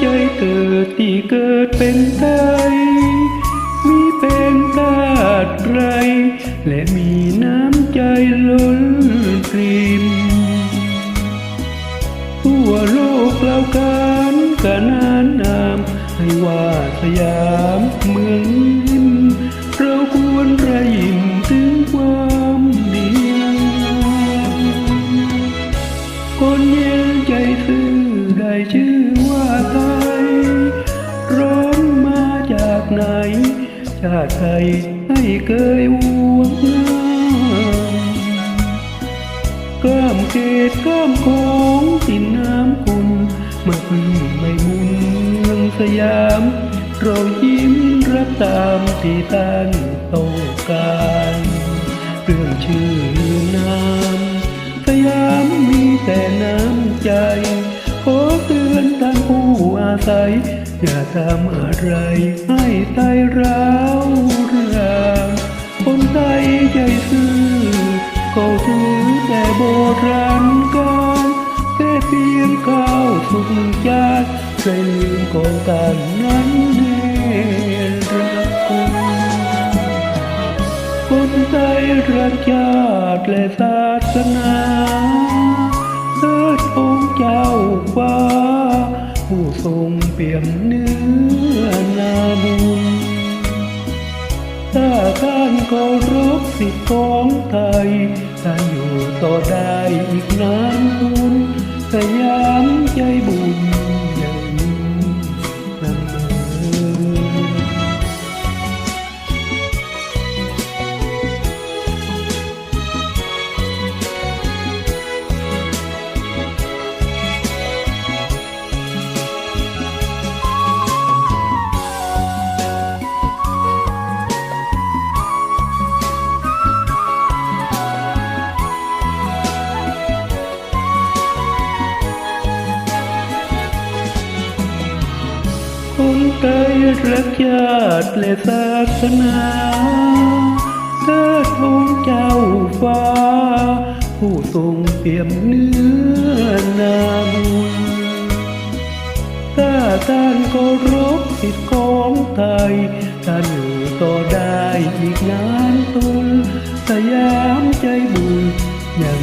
ใจเกิดที่เกิดเป็นไทยมีเป็นทาสไร และมีน้ำใจล้นกลิ่มทั่วโลกเราการกนานนามให้ว่าสยามเมืองยิ้มเราควรระยิมถึงความดีคนเย็นใจซื่อได้ชื่อ ชาติไทยให้เกยห่วงงามก้ามเกตก้ามโค้งสินน้ำคุณมาพึ่งไม่มุนเมืองสยาม เรายิ้มรับตามที่ท่านต้องการ เรื่องชื่อนา อาศัยอย่าทำอะไรให้ไตร้าวเรืองคนไทยใจซื่อเขาถือแต่โบราณการแค่เพียงข้าวสุกจานใจลืมของการนั้นเนรคุณคนไทยรักชาติและศาสนา ผู้ทรงเปี่ยมเนื้อนาบุญถ้าท่านเคารพสิทธิของไทยท่านอยู่ต่อได้อีกนานคุณสยา คนไทยรักชาติและศาสนาเทิดองค์เจ้าฟ้า ผู้ทรงเปี่ยมเนื้อนาบุญถ้าท่านเคารพสิทธิของไทย ท่านอยู่ต่อได้อีกนานตุนสยามใจบุญยัง